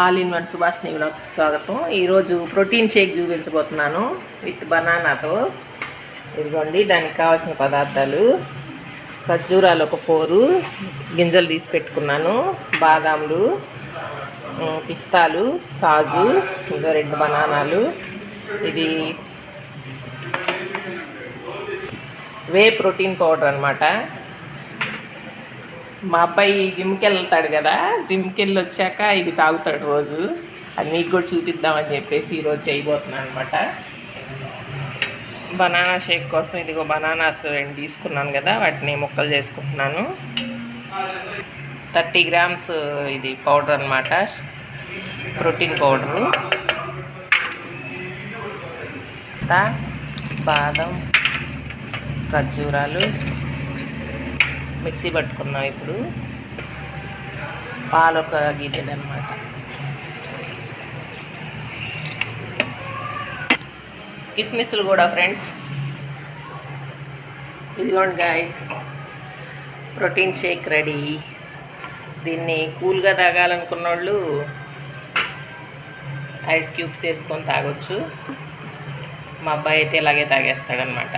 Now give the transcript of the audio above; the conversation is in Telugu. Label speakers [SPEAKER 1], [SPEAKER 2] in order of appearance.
[SPEAKER 1] ఆల్ ఇన్ వన్ సుభాష్ని వ్లాగ్స్ స్వాగతం. ఈరోజు ప్రోటీన్ షేక్ చూపించబోతున్నాను విత్ బనానాతో. ఇదిగోండి దానికి కావాల్సిన పదార్థాలు. ఖర్జూరాలు ఒక ఫోరు గింజలు తీసి పెట్టుకున్నాను. బాదాములు పిస్తాలు కాజు ఇంకా రెండు బనానాలు. ఇది వే ప్రోటీన్ పౌడర్ అనమాట మా అబ్బాయి జిమ్కి వెళ్తాడు కదా జిమ్కి వెళ్ళి వచ్చాక ఇది తాగుతాడు రోజు. అది మీకు కూడా చూపిద్దామని చెప్పేసి ఈరోజు చేయబోతున్నాను అనమాట బనానా షేక్ కోసం ఇదిగో బనానాస్ రెండు తీసుకున్నాను కదా వాటిని ముక్కలు చేసుకుంటున్నాను. థర్టీ గ్రామ్స్ ఇది పౌడర్ అనమాట ప్రోటీన్ పౌడరు. బాదం ఖర్జూరాలు. మిక్సీ పట్టుకున్నాం ఇప్పుడు. పాలు ఒక గిన్నెలు అనమాట కిస్మిస్లు కూడా ఫ్రెండ్స్. ఇదిగోండి గాయస్ ప్రోటీన్ షేక్ రెడీ. దీన్ని కూల్గా తాగాలనుకున్న వాళ్ళు ఐస్ క్యూబ్స్ వేసుకొని తాగొచ్చు. మా అబ్బాయి అయితే ఇలాగే తాగేస్తాడనమాట.